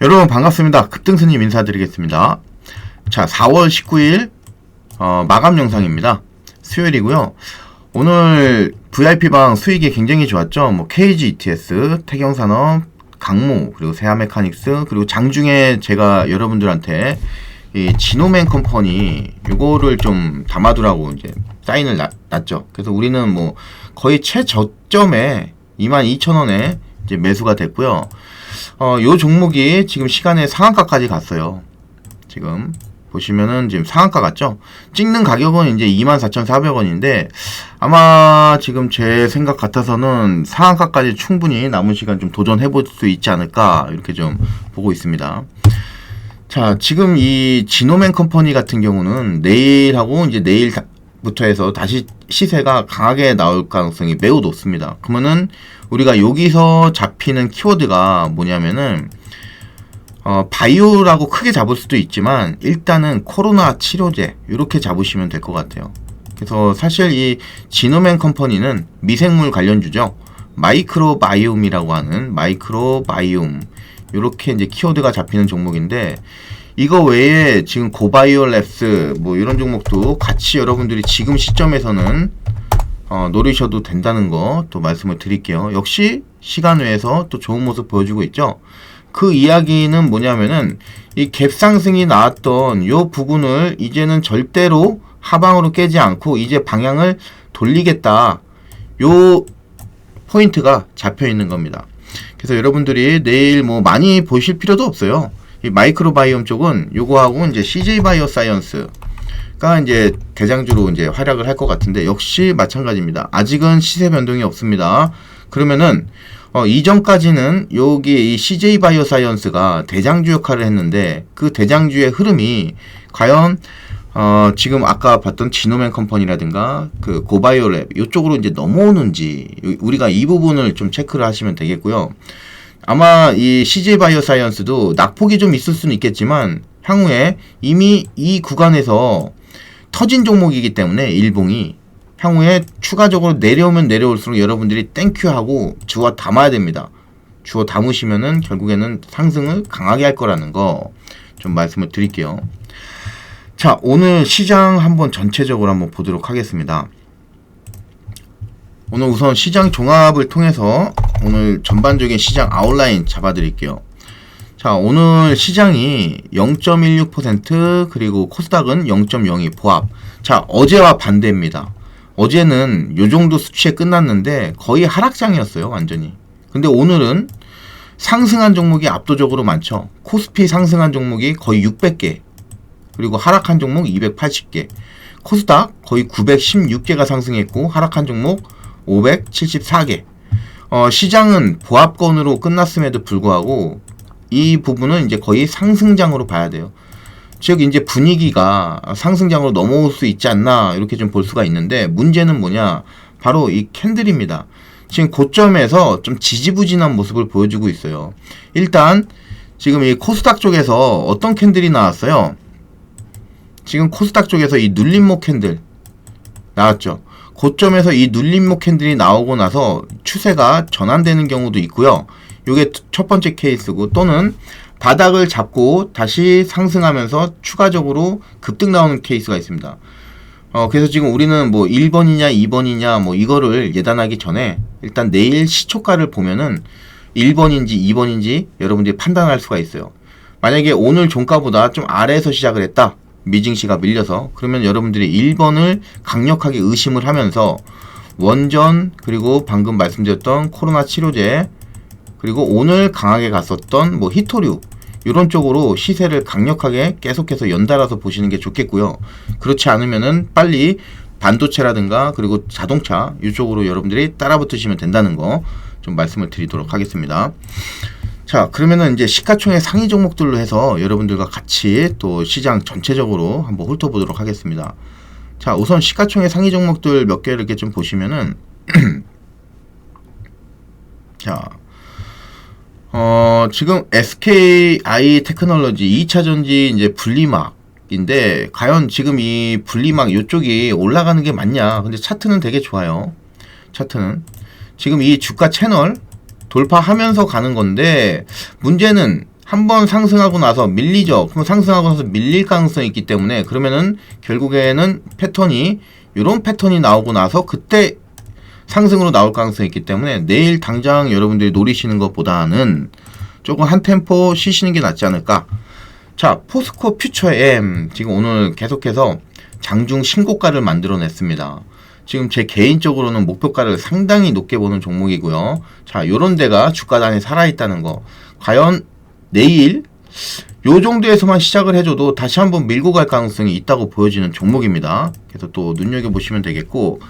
여러분 반갑습니다. 급등스님 인사드리겠습니다. 자, 4월 19일 어, 마감 영상입니다. 수요일이고요. 오늘 VIP방 수익이 굉장히 좋았죠. 뭐 KG ETS, 태경산업, 강모, 그리고 세아메카닉스, 그리고 장중에 제가 여러분들한테 이 지노맨 컴퍼니 요거를 좀 담아두라고 이제 사인을 나, 놨죠. 그래서 우리는 뭐 거의 최저점에 22,000원에 이제 매수가 됐고요. 어, 요 종목이 지금 시간에 상한가까지 갔어요. 지금 보시면은 지금 상한가 같죠? 찍는 가격은 이제 24,400원인데 아마 지금 제 생각 같아서는 상한가까지 충분히 남은 시간 좀 도전해 볼 수 있지 않을까 이렇게 좀 보고 있습니다. 자, 지금 이 지노맨 컴퍼니 같은 경우는 내일하고 이제 내일 부터 해서 다시 시세가 강하게 나올 가능성이 매우 높습니다. 그러면은 우리가 여기서 잡히는 키워드가 뭐냐면은 어, 바이오라고 크게 잡을 수도 있지만 일단은 코로나 치료제 이렇게 잡으시면 될 것 같아요. 그래서 사실 이 지노맨 컴퍼니는 미생물 관련주죠. 마이크로바이옴이라고 하는 마이크로바이옴 이렇게 이제 키워드가 잡히는 종목인데 이거 외에 지금 고바이오 랩스 뭐 이런 종목도 같이 여러분들이 지금 시점에서는 어, 노리셔도 된다는 거 또 말씀을 드릴게요. 역시 시간 외에서 또 좋은 모습 보여주고 있죠. 그 이야기는 뭐냐면은 이 갭 상승이 나왔던 요 부분을 이제는 절대로 하방으로 깨지 않고 이제 방향을 돌리겠다. 요 포인트가 잡혀 있는 겁니다. 그래서 여러분들이 내일 뭐 많이 보실 필요도 없어요. 이 마이크로바이옴 쪽은 요거하고 이제 CJ 바이오 사이언스 가 이제 대장주로 이제 활약을 할 것 같은데 역시 마찬가지입니다. 아직은 시세 변동이 없습니다. 그러면은 어, 이전까지는 여기 이 CJ 바이오 사이언스가 대장주 역할을 했는데 그 대장주의 흐름이 과연 어, 지금 아까 봤던 지노맨 컴퍼니라든가 그 고바이오랩 이쪽으로 이제 넘어오는지 우리가 이 부분을 좀 체크를 하시면 되겠고요. 아마 이 CJ 바이오 사이언스도 낙폭이 좀 있을 수는 있겠지만 향후에 이미 이 구간에서 터진 종목이기 때문에 일봉이 향후에 추가적으로 내려오면 내려올수록 여러분들이 땡큐하고 주어 담아야 됩니다. 주어 담으시면은 결국에는 상승을 강하게 할 거라는 거 좀 말씀을 드릴게요. 자, 오늘 시장 한번 전체적으로 한번 보도록 하겠습니다. 오늘 우선 시장 종합을 통해서 오늘 전반적인 시장 아웃라인 잡아드릴게요. 자, 오늘 시장이 0.16% 그리고 코스닥은 0.02 보합. 자, 어제와 반대입니다. 어제는 요 정도 수치에 끝났는데 거의 하락장이었어요, 완전히. 근데 오늘은 상승한 종목이 압도적으로 많죠. 코스피 상승한 종목이 거의 600개. 그리고 하락한 종목 280개. 코스닥 거의 916개가 상승했고 하락한 종목 574개. 어, 시장은 보합권으로 끝났음에도 불구하고 이 부분은 이제 거의 상승장으로 봐야 돼요. 즉 이제 분위기가 상승장으로 넘어올 수 있지 않나 이렇게 좀 볼 수가 있는데 문제는 뭐냐 바로 이 캔들입니다. 지금 고점에서 좀 지지부진한 모습을 보여주고 있어요. 일단 지금 이 코스닥 쪽에서 어떤 캔들이 나왔어요? 지금 코스닥 쪽에서 이 눌림목 캔들 나왔죠. 고점에서 이 눌림목 캔들이 나오고 나서 추세가 전환되는 경우도 있고요. 이게 첫 번째 케이스고 또는 바닥을 잡고 다시 상승하면서 추가적으로 급등 나오는 케이스가 있습니다. 어, 그래서 지금 우리는 뭐 1번이냐 2번이냐 뭐 이거를 예단하기 전에 일단 내일 시초가를 보면은 1번인지 2번인지 여러분들이 판단할 수가 있어요. 만약에 오늘 종가보다 좀 아래에서 시작을 했다. 미징씨가 밀려서 그러면 여러분들이 1번을 강력하게 의심을 하면서 원전 그리고 방금 말씀드렸던 코로나 치료제 그리고 오늘 강하게 갔었던 뭐 히토류 이런 쪽으로 시세를 강력하게 계속해서 연달아서 보시는 게 좋겠고요. 그렇지 않으면은 빨리 반도체라든가 그리고 자동차 이쪽으로 여러분들이 따라붙으시면 된다는 거 좀 말씀을 드리도록 하겠습니다. 자, 그러면은 이제 시가총액 상위 종목들로 해서 여러분들과 같이 또 시장 전체적으로 한번 훑어보도록 하겠습니다. 자, 우선 시가총액 상위 종목들 몇 개를 이렇게 좀 보시면은 자, 어, 지금 SKI 테크놀로지 2차 전지 이제 분리막 인데 과연 지금 이 분리막 이쪽이 올라가는 게 맞냐? 근데 차트는 되게 좋아요. 차트는 지금 이 주가 채널 돌파하면서 가는 건데 문제는 한번 상승하고 나서 밀리죠. 그럼 상승하고 나서 밀릴 가능성이 있기 때문에 그러면은 결국에는 패턴이 이런 패턴이 나오고 나서 그때 상승으로 나올 가능성이 있기 때문에 내일 당장 여러분들이 노리시는 것보다는 조금 한 템포 쉬시는 게 낫지 않을까. 자, 포스코 퓨처 M 지금 오늘 계속해서 장중 신고가를 만들어냈습니다. 지금 제 개인적으로는 목표가를 상당히 높게 보는 종목이고요. 자, 요런 데가 주가단이 살아있다는 거. 과연 내일 요 정도에서만 시작을 해줘도 다시 한번 밀고 갈 가능성이 있다고 보여지는 종목입니다. 그래서 또 눈여겨보시면 되겠고,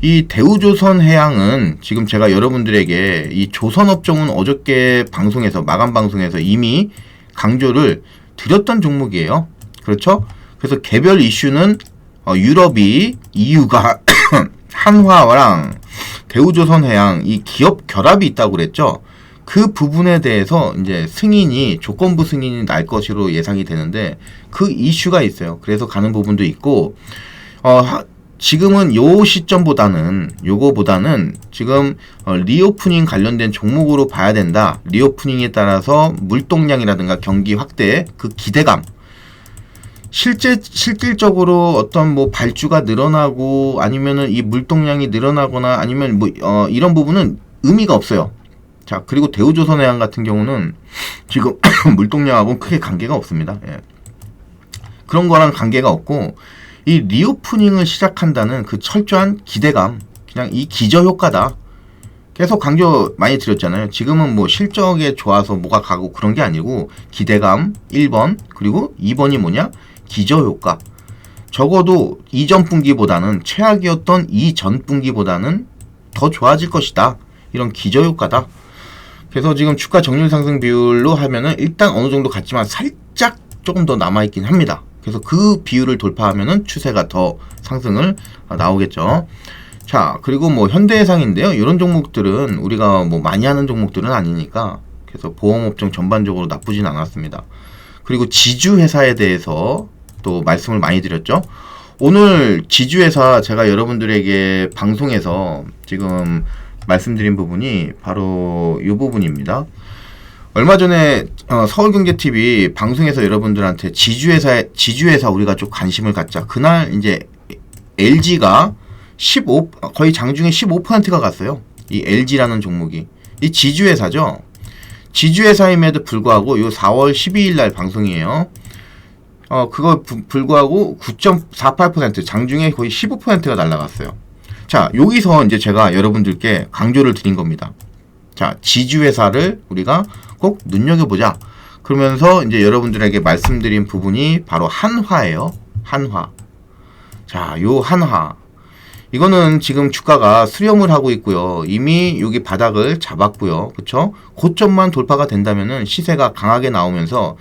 이 대우조선 해양은 지금 제가 여러분들에게 이 조선업종은 어저께 방송에서 마감 방송에서 이미 강조를 드렸던 종목이에요. 그렇죠? 그래서 개별 이슈는 어, 유럽이 EU가 한화랑 대우조선 해양 이 기업 결합이 있다고 그랬죠. 그 부분에 대해서 이제 승인이 조건부 승인이 날 것으로 예상이 되는데 그 이슈가 있어요. 그래서 가는 부분도 있고 어 지금은 요 시점보다는 요거보다는 지금 어, 리오프닝 관련된 종목으로 봐야 된다. 리오프닝에 따라서 물동량이라든가 경기 확대 그 기대감 실제 실질적으로 어떤 뭐 발주가 늘어나고 아니면은 이 물동량이 늘어나거나 아니면 뭐 어, 이런 부분은 의미가 없어요. 자 그리고 대우조선해양 같은 경우는 지금 물동량하고는 크게 관계가 없습니다. 예. 그런 거랑 관계가 없고 이 리오프닝을 시작한다는 그 철저한 기대감, 그냥 이 기저 효과다. 계속 강조 많이 드렸잖아요. 지금은 뭐 실적에 좋아서 뭐가 가고 그런 게 아니고 기대감 1번 그리고 2번이 뭐냐? 기저 효과. 적어도 이전 분기보다는 최악이었던 이전 분기보다는 더 좋아질 것이다. 이런 기저 효과다. 그래서 지금 주가 정률 상승 비율로 하면은 일단 어느 정도 같지만 살짝 조금 더 남아있긴 합니다. 그래서 그 비율을 돌파하면은 추세가 더 상승을 나오겠죠. 자, 그리고 뭐 현대해상인데요. 이런 종목들은 우리가 뭐 많이 하는 종목들은 아니니까 그래서 보험업종 전반적으로 나쁘진 않았습니다. 그리고 지주회사에 대해서 또 말씀을 많이 드렸죠. 오늘 지주회사 제가 여러분들에게 방송에서 지금 말씀드린 부분이 바로 이 부분입니다. 얼마 전에 어, 서울경제TV 방송에서 여러분들한테 지주회사 지주회사 우리가 좀 관심을 갖자. 그날 이제 LG가 15 거의 장중에 15%가 갔어요. 이 LG라는 종목이 이 지주회사죠. 지주회사임에도 불구하고 요 4월 12일 날 방송이에요. 어 그거 부, 불구하고 9.48% 장중에 거의 15%가 날라갔어요. 자 여기서 이제 제가 여러분들께 강조를 드린 겁니다. 자 지주회사를 우리가 꼭 눈여겨보자. 그러면서 이제 여러분들에게 말씀드린 부분이 바로 한화예요. 한화. 자, 요 한화. 이거는 지금 주가가 수렴을 하고 있고요. 이미 여기 바닥을 잡았고요. 그쵸? 고점만 돌파가 된다면은 시세가 강하게 나오면서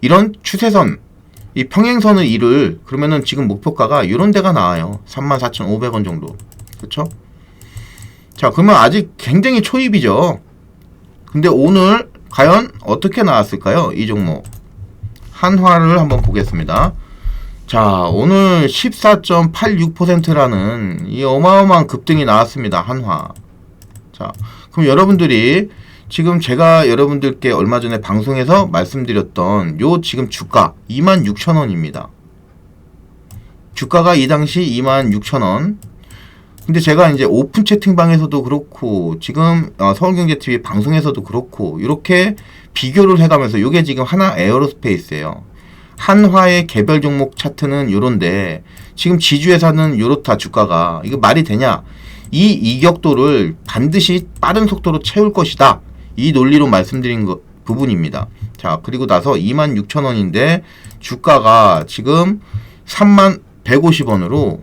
이런 추세선, 이 평행선을 이룰, 그러면은 지금 목표가가 이런 데가 나와요. 34,500원 정도. 그쵸? 자, 그러면 아직 굉장히 초입이죠. 근데 오늘 과연 어떻게 나왔을까요? 이 종목. 한화를 한번 보겠습니다. 자, 오늘 14.86%라는 이 어마어마한 급등이 나왔습니다. 한화. 자, 그럼 여러분들이 지금 제가 여러분들께 얼마 전에 방송에서 말씀드렸던 요 지금 주가 26,000원입니다. 주가가 이 당시 26,000원. 근데 제가 이제 오픈 채팅방에서도 그렇고 지금 어, 서울경제TV 방송에서도 그렇고 이렇게 비교를 해가면서 이게 지금 하나 에어로스페이스예요. 한화의 개별 종목 차트는 요런데 지금 지주회사는 요렇다 주가가 이거 말이 되냐? 이 이격도를 반드시 빠른 속도로 채울 것이다. 이 논리로 말씀드린 거, 부분입니다. 자 그리고 나서 26,000원인데 주가가 지금 3만 150원으로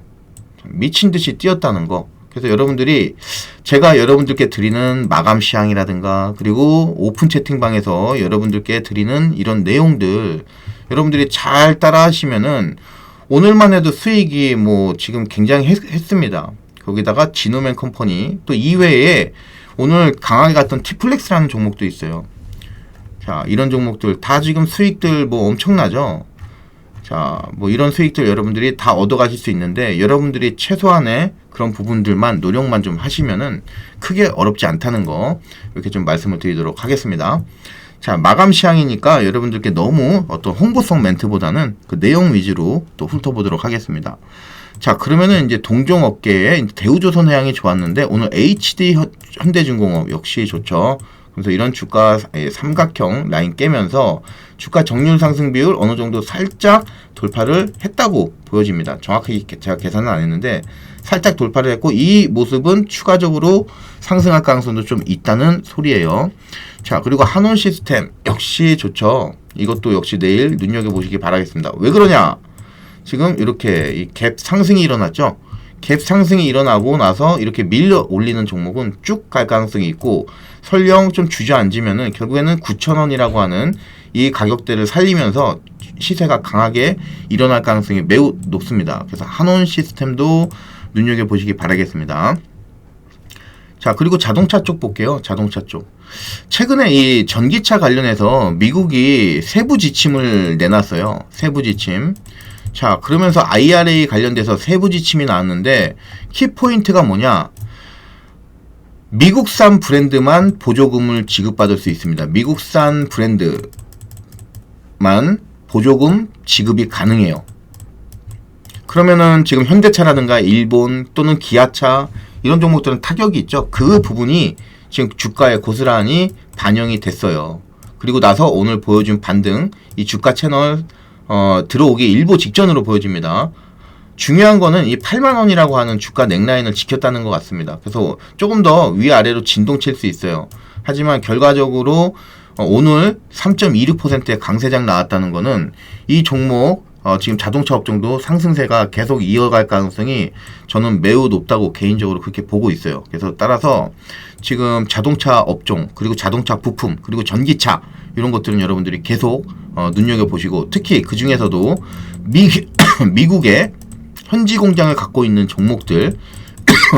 미친 듯이 뛰었다는 거. 그래서 여러분들이 제가 여러분들께 드리는 마감 시향이라든가 그리고 오픈 채팅방에서 여러분들께 드리는 이런 내용들 여러분들이 잘 따라 하시면은 오늘만 해도 수익이 뭐 지금 굉장히 했, 했습니다. 거기다가 지노맨 컴퍼니 또 이외에 오늘 강하게 갔던 티플렉스라는 종목도 있어요. 자, 이런 종목들 다 지금 수익들 뭐 엄청나죠? 자, 뭐 이런 수익들 여러분들이 다 얻어 가실 수 있는데 여러분들이 최소한의 그런 부분들만 노력만 좀 하시면은 크게 어렵지 않다는 거 이렇게 좀 말씀을 드리도록 하겠습니다. 자, 마감 시향이니까 여러분들께 너무 어떤 홍보성 멘트보다는 그 내용 위주로 또 훑어보도록 하겠습니다. 자, 그러면은 이제 동종업계에 대우조선 해양이 좋았는데 오늘 HD 현- 현대중공업 역시 좋죠. 그래서 이런 주가 예, 삼각형 라인 깨면서 주가 정률 상승 비율 어느 정도 살짝 돌파를 했다고 보여집니다. 정확하게 게- 제가 계산은 안 했는데 살짝 돌파를 했고 이 모습은 추가적으로 상승할 가능성도 좀 있다는 소리예요. 자, 그리고 한원 시스템 역시 좋죠. 이것도 역시 내일 눈여겨 보시기 바라겠습니다. 왜 그러냐? 지금 이렇게 이갭 상승이 일어났죠. 갭 상승이 일어나고 나서 이렇게 밀려 올리는 종목은 쭉 갈 가능성이 있고 설령 좀 주저앉으면은 결국에는 9,000원이라고 하는 이 가격대를 살리면서 시세가 강하게 일어날 가능성이 매우 높습니다. 그래서 한원 시스템도 눈여겨 보시기 바라겠습니다. 자, 그리고 자동차 쪽 볼게요. 자동차 쪽. 최근에 이 전기차 관련해서 미국이 세부 지침을 내놨어요. 세부 지침. 자, 그러면서 IRA 관련돼서 세부 지침이 나왔는데 키포인트가 뭐냐? 미국산 브랜드만 보조금을 지급받을 수 있습니다. 미국산 브랜드만 보조금 지급이 가능해요. 그러면은 지금 현대차라든가 일본 또는 기아차 이런 종목들은 타격이 있죠. 그 부분이 지금 주가에 고스란히 반영이 됐어요. 그리고 나서 오늘 보여준 반등 이 주가 채널 어, 들어오기 일보 직전으로 보여집니다. 중요한 거는 이 8만 원이라고 하는 주가 넥라인을 지켰다는 것 같습니다. 그래서 조금 더 위아래로 진동 칠 수 있어요. 하지만 결과적으로 어, 오늘 3.26%의 강세장 나왔다는 거는 이 종목 어, 지금 자동차 업종도 상승세가 계속 이어갈 가능성이 저는 매우 높다고 개인적으로 그렇게 보고 있어요. 그래서 따라서 지금 자동차 업종 그리고 자동차 부품 그리고 전기차 이런 것들은 여러분들이 계속 어, 눈여겨 보시고 특히 그 중에서도 미 미국의 현지 공장을 갖고 있는 종목들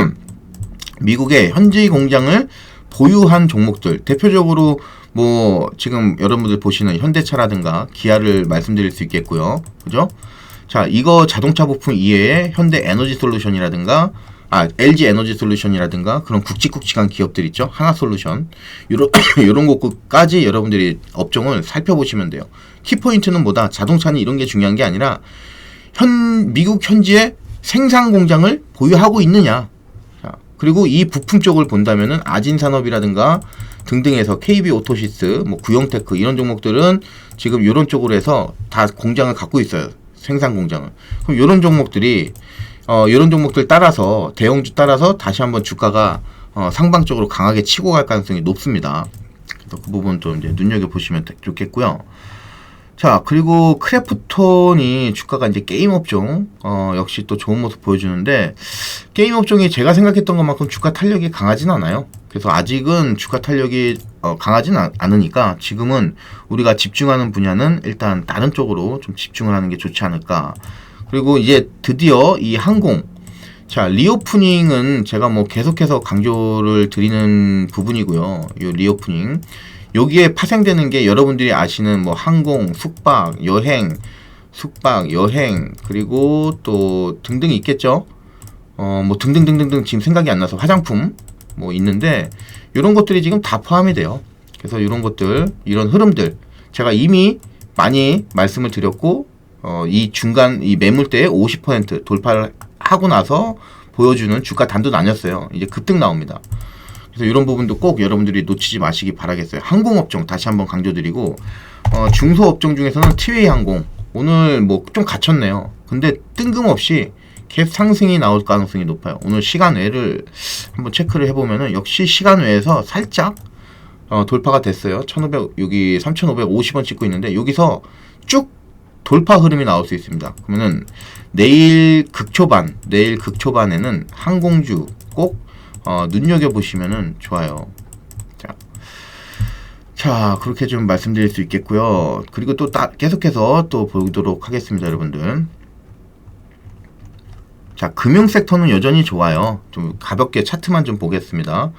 미국의 현지 공장을 보유한 종목들 대표적으로 뭐 지금 여러분들 보시는 현대차라든가 기아를 말씀드릴 수 있겠고요. 그죠? 자, 이거 자동차 부품 이외에 현대 에너지 솔루션이라든가 아, LG 에너지 솔루션이라든가 그런 굵직굵직한 기업들 있죠. 하나 솔루션. 요런 요런 것까지 여러분들이 업종을 살펴보시면 돼요. 키포인트는 뭐다? 자동차는 이런 게 중요한 게 아니라 현 미국 현지에 생산 공장을 보유하고 있느냐. 자, 그리고 이 부품 쪽을 본다면은 아진산업이라든가 등등에서 KB 오토시스, 뭐 구형테크 이런 종목들은 지금 이런 쪽으로 해서 다 공장을 갖고 있어요. 생산 공장을. 그럼 이런 종목들이 어 이런 종목들 따라서 대형주 따라서 다시 한번 주가가 어, 상방적으로 강하게 치고 갈 가능성이 높습니다. 그래서 그 부분 좀 이제 눈여겨 보시면 좋겠고요. 자, 그리고 크래프톤이 주가가 이제 게임 업종, 어, 역시 또 좋은 모습 보여주는데, 게임 업종이 제가 생각했던 것만큼 주가 탄력이 강하진 않아요. 그래서 아직은 주가 탄력이 어, 강하진 않, 않으니까 지금은 우리가 집중하는 분야는 일단 다른 쪽으로 좀 집중을 하는 게 좋지 않을까. 그리고 이제 드디어 이 항공, 자, 리오프닝은 제가 뭐 계속해서 강조를 드리는 부분이고요. 이 리오프닝. 여기에 파생되는 게 여러분들이 아시는 뭐 항공, 숙박, 여행, 숙박, 여행, 그리고 또 등등 있겠죠? 어, 뭐 등등등등등 지금 생각이 안 나서 화장품 뭐 있는데 이런 것들이 지금 다 포함이 돼요. 그래서 이런 것들, 이런 흐름들 제가 이미 많이 말씀을 드렸고 어, 이 중간 이 매물대에 50% 돌파를 하고 나서 보여주는 주가 단도 나뉘었어요. 이제 급등 나옵니다. 그래서 이런 부분도 꼭 여러분들이 놓치지 마시기 바라겠어요. 항공업종 다시 한번 강조드리고 어, 중소업종 중에서는 티웨이 항공 오늘 뭐 좀 갇혔네요. 근데 뜬금없이 갭 상승이 나올 가능성이 높아요. 오늘 시간 외를 한번 체크를 해보면은 역시 시간 외에서 살짝 어, 돌파가 됐어요. 1500 여기 3,550원 찍고 있는데 여기서 쭉 돌파 흐름이 나올 수 있습니다. 그러면은 내일 극초반, 내일 극초반에는 항공주 꼭 어, 눈여겨 보시면은 좋아요. 자, 자 그렇게 좀 말씀드릴 수 있겠고요. 그리고 또 따, 계속해서 또 보도록 하겠습니다, 여러분들. 자, 금융 섹터는 여전히 좋아요. 좀 가볍게 차트만 좀 보겠습니다.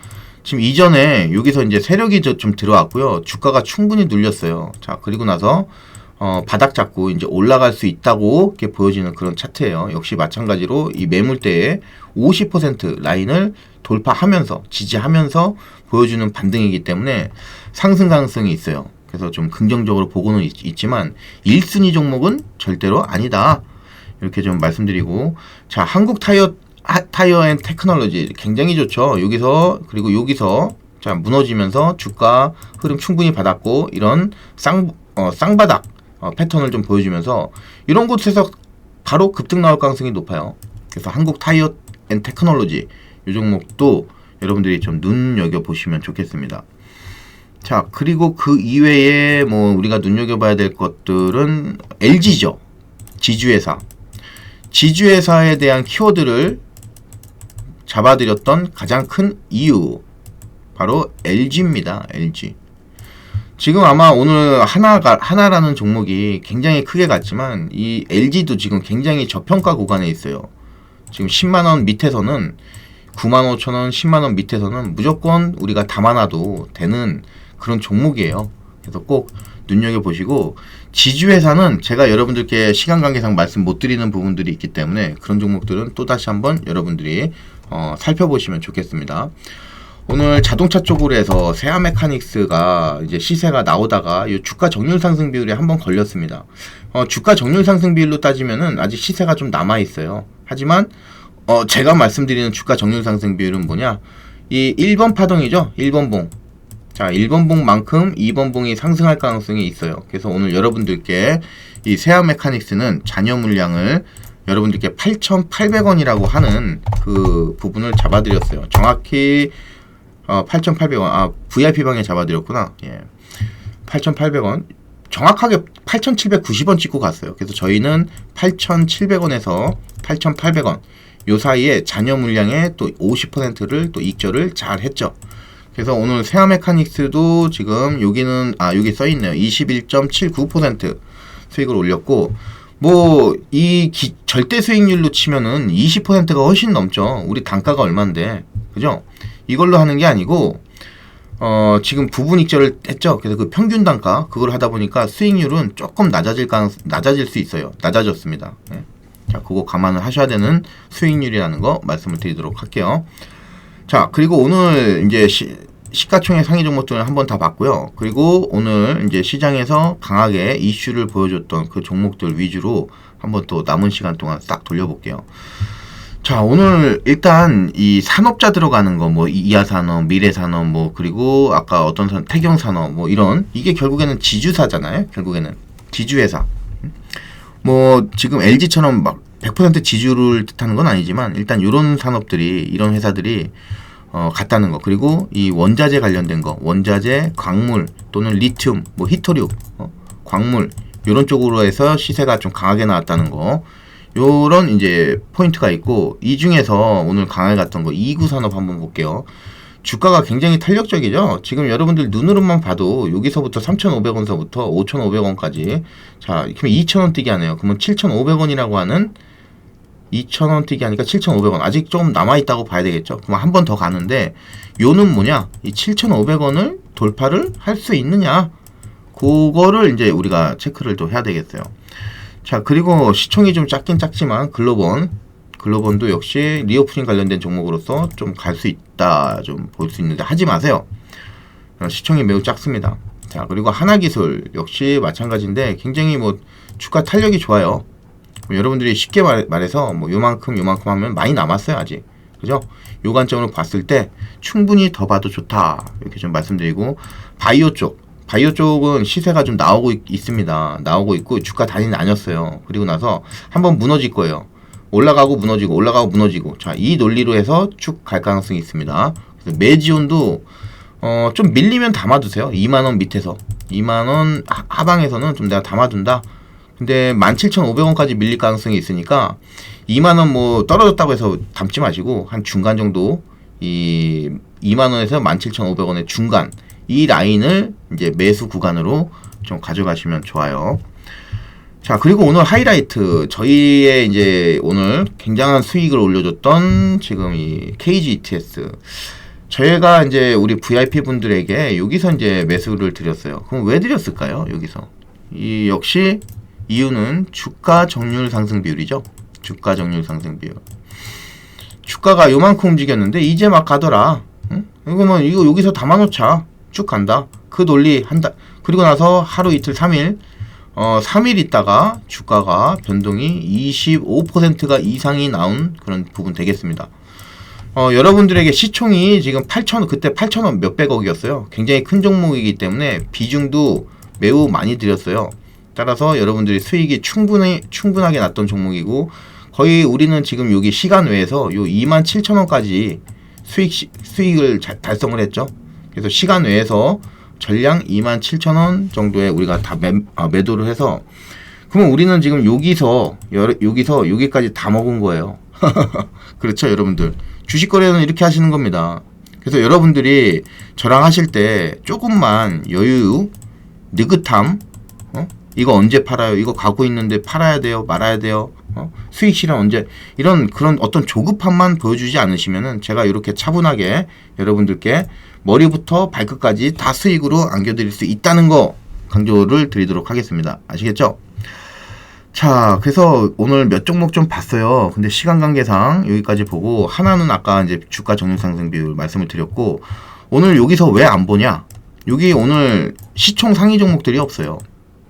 지금 이전에 여기서 이제 세력이 저- 좀 들어왔고요. 주가가 충분히 눌렸어요. 자, 그리고 나서 어, 바닥 잡고 이제 올라갈 수 있다고 이렇게 보여지는 그런 차트예요. 역시 마찬가지로 이 매물대에 50% 라인을 돌파하면서 지지하면서 보여주는 반등이기 때문에 상승 가능성이 있어요. 그래서 좀 긍정적으로 보고는 있, 있지만 1순위 종목은 절대로 아니다. 이렇게 좀 말씀드리고 자 한국 타이어 하- 타이어 앤 테크놀로지 굉장히 좋죠. 여기서 그리고 여기서 자 무너지면서 주가 흐름 충분히 받았고 이런 쌍 어, 쌍바닥 어, 패턴을 좀 보여주면서 이런 곳에서 바로 급등 나올 가능성이 높아요. 그래서 한국 타이어 앤 테크놀로지 이 종목도 여러분들이 좀 눈여겨 보시면 좋겠습니다. 자 그리고 그 이외에 뭐 우리가 눈여겨 봐야 될 것들은 LG죠. 지주회사. 지주회사에 대한 키워드를 잡아드렸던 가장 큰 이유 바로 LG입니다. LG. 지금 아마 오늘 하나가 하나라는 종목이 굉장히 크게 갔지만 이 LG도 지금 굉장히 저평가 구간에 있어요. 지금 10만 원 밑에서는 9만 5천 원, 10만 원 밑에서는 무조건 우리가 담아놔도 되는 그런 종목이에요. 그래서 꼭 눈여겨 보시고 지주회사는 제가 여러분들께 시간 관계상 말씀 못 드리는 부분들이 있기 때문에 그런 종목들은 또 다시 한번 여러분들이 어, 살펴보시면 좋겠습니다. 오늘 자동차 쪽으로 해서 세아 메카닉스가 이제 시세가 나오다가 이 주가 정률 상승 비율이 한번 걸렸습니다. 어, 주가 정률 상승 비율로 따지면은 아직 시세가 좀 남아 있어요. 하지만 어, 제가 말씀드리는 주가 정률 상승 비율은 뭐냐? 이 1번 파동이죠. 1번 봉. 자, 1번 봉만큼 2번 봉이 상승할 가능성이 있어요. 그래서 오늘 여러분들께 이 세아 메카닉스는 잔여 물량을 여러분들께 8,800원이라고 하는 그 부분을 잡아드렸어요. 정확히 어, 8,800원. 아, VIP 방에 잡아드렸구나. 예. 8,800원. 정확하게 8,790원 찍고 갔어요. 그래서 저희는 8,700원에서 8,800원. 요 사이에 잔여 물량의 또 50%를 또 익절을 잘 했죠. 그래서 오늘 세아 메카닉스도 지금 여기는 아 여기 써 있네요. 21.79% 수익을 올렸고 뭐 이 절대 수익률로 치면은 20%가 훨씬 넘죠. 우리 단가가 얼마인데. 그죠? 이걸로 하는 게 아니고 어 지금 부분 익절을 했죠. 그래서 그 평균 단가 그걸 하다 보니까 수익률은 조금 낮아질 가능 낮아질 수 있어요. 낮아졌습니다. 예. 자, 그거 감안을 하셔야 되는 수익률이라는 거 말씀을 드리도록 할게요. 자, 그리고 오늘 이제 시, 시가총액 상위 종목들을 한번 다 봤고요. 그리고 오늘 이제 시장에서 강하게 이슈를 보여줬던 그 종목들 위주로 한번 또 남은 시간 동안 싹 돌려볼게요. 자, 오늘 일단 이 산업자 들어가는 거, 뭐 이하산업, 미래산업, 뭐 그리고 아까 어떤 산, 태경산업, 뭐 이런 이게 결국에는 지주사잖아요. 결국에는 지주회사. 뭐 지금 LG처럼 막 100% 지주를 뜻하는 건 아니지만 일단 이런 산업들이 이런 회사들이 어, 같다는 거 그리고 이 원자재 관련된 거 원자재 광물 또는 리튬 뭐 히토류 어, 광물 이런 쪽으로 해서 시세가 좀 강하게 나왔다는 거 요런 이제 포인트가 있고 이 중에서 오늘 강하게 갔던 거 이구 산업 한번 볼게요. 주가가 굉장히 탄력적이죠. 지금 여러분들 눈으로만 봐도 여기서부터 3,500원서부터 5,500원까지 자, 그러면 2,000원 뛰기 하네요. 그러면 7,500원이라고 하는 2,000원 뛰기 하니까 7,500원. 아직 좀 남아 있다고 봐야 되겠죠. 그럼 한 번 더 가는데 요는 뭐냐? 이 7,500원을 돌파를 할 수 있느냐? 그거를 이제 우리가 체크를 또 해야 되겠어요. 자, 그리고 시총이 좀 작긴 작지만 글로본 글로본도 역시 리오프닝 관련된 종목으로서 좀 갈 수 있다 좀 볼 수 있는데 하지 마세요. 어, 시총이 매우 작습니다. 자 그리고 하나기술 역시 마찬가지인데 굉장히 뭐 주가 탄력이 좋아요. 뭐 여러분들이 쉽게 말, 말해서 뭐 요만큼 요만큼 하면 많이 남았어요 아직. 그죠? 요 관점으로 봤을 때 충분히 더 봐도 좋다 이렇게 좀 말씀드리고 바이오 쪽 바이오 쪽은 시세가 좀 나오고 있, 있습니다. 나오고 있고 주가 단이 나뉘었어요. 그리고 나서 한번 무너질 거예요. 올라가고 무너지고 올라가고 무너지고 자 이 논리로 해서 쭉 갈 가능성이 있습니다. 그래서 매지온도 어 좀 밀리면 담아두세요. 2만 원 밑에서 2만 원 하- 하방에서는 좀 내가 담아둔다. 근데 17,500원까지 밀릴 가능성이 있으니까 2만 원 뭐 떨어졌다고 해서 담지 마시고 한 중간 정도 이 2만 원에서 17,500원의 중간 이 라인을 이제 매수 구간으로 좀 가져가시면 좋아요. 자, 그리고 오늘 하이라이트 저희의 이제 오늘 굉장한 수익을 올려줬던 지금 이 KGETS 저희가 이제 우리 VIP 분들에게 여기서 이제 매수를 드렸어요. 그럼 왜 드렸을까요? 여기서 이 역시 이유는 주가 정률 상승 비율이죠. 주가 정률 상승 비율. 주가가 요만큼 움직였는데 이제 막 가더라. 응? 이거면 이거 여기서 담아놓자. 쭉 간다. 그 논리 한다. 그리고 나서 하루 이틀 3일 어 3일 있다가 주가가 변동이 25%가 이상이 나온 그런 부분 되겠습니다. 어, 여러분들에게 시총이 지금 8천 그때 8천원 몇백억이었어요. 굉장히 큰 종목이기 때문에 비중도 매우 많이 들였어요. 따라서 여러분들이 수익이 충분히 충분하게 났던 종목이고 거의 우리는 지금 여기 시간 외에서 요 2만 7천 원까지 수익 시- 수익을 자- 달성을 했죠. 그래서 시간 외에서 전량 2만 7천 원 정도에 우리가 다 매, 아, 매도를 해서 그러면 우리는 지금 여기서 여, 여기서 여기까지 다 먹은 거예요. 그렇죠, 여러분들. 주식 거래는 이렇게 하시는 겁니다. 그래서 여러분들이 저랑 하실 때 조금만 여유, 느긋함, 어? 이거 언제 팔아요? 이거 갖고 있는데 팔아야 돼요? 말아야 돼요? 어? 수익 실현 언제? 이런 그런 어떤 조급함만 보여주지 않으시면은 제가 이렇게 차분하게 여러분들께 머리부터 발끝까지 다 수익으로 안겨드릴 수 있다는 거 강조를 드리도록 하겠습니다. 아시겠죠? 자, 그래서 오늘 몇 종목 좀 봤어요. 근데 시간 관계상 여기까지 보고 하나는 아까 이제 주가 정률 상승 비율 말씀을 드렸고 오늘 여기서 왜 안 보냐? 여기 오늘 시총 상위 종목들이 없어요.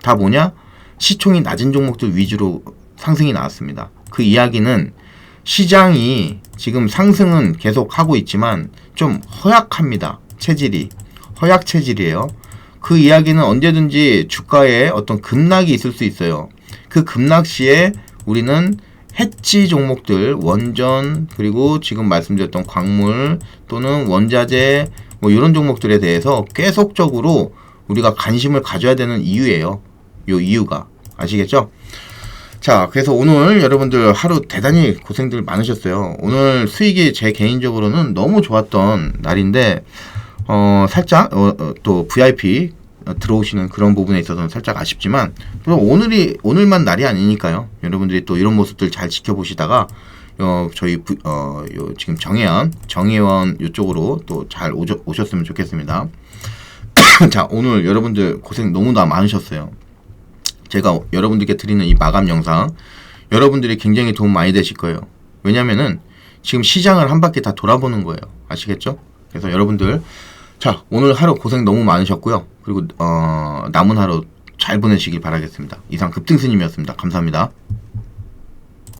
다 뭐냐? 시총이 낮은 종목들 위주로 상승이 나왔습니다. 그 이야기는 시장이 지금 상승은 계속 하고 있지만 좀 허약합니다. 체질이. 허약 체질이에요. 그 이야기는 언제든지 주가에 어떤 급락이 있을 수 있어요. 그 급락 시에 우리는 해치 종목들, 원전, 그리고 지금 말씀드렸던 광물 또는 원자재 뭐 이런 종목들에 대해서 계속적으로 우리가 관심을 가져야 되는 이유예요. 요 이유가. 아시겠죠? 자, 그래서 오늘 여러분들 하루 대단히 고생들 많으셨어요. 오늘 수익이 제 개인적으로는 너무 좋았던 날인데, 어, 살짝, 어, 어, 또 VIP 들어오시는 그런 부분에 있어서는 살짝 아쉽지만, 또 오늘이, 오늘만 날이 아니니까요. 여러분들이 또 이런 모습들 잘 지켜보시다가, 어, 저희, 부, 어, 요, 지금 정혜원, 정혜원 요쪽으로 또 잘 오셨으면 좋겠습니다. 자, 오늘 여러분들 고생 너무나 많으셨어요. 제가 여러분들께 드리는 이 마감 영상 여러분들이 굉장히 도움 많이 되실 거예요. 왜냐면은 지금 시장을 한 바퀴 다 돌아보는 거예요. 아시겠죠? 그래서 여러분들 자 오늘 하루 고생 너무 많으셨고요. 그리고 어, 남은 하루 잘 보내시길 바라겠습니다. 이상 급등스님이었습니다. 감사합니다.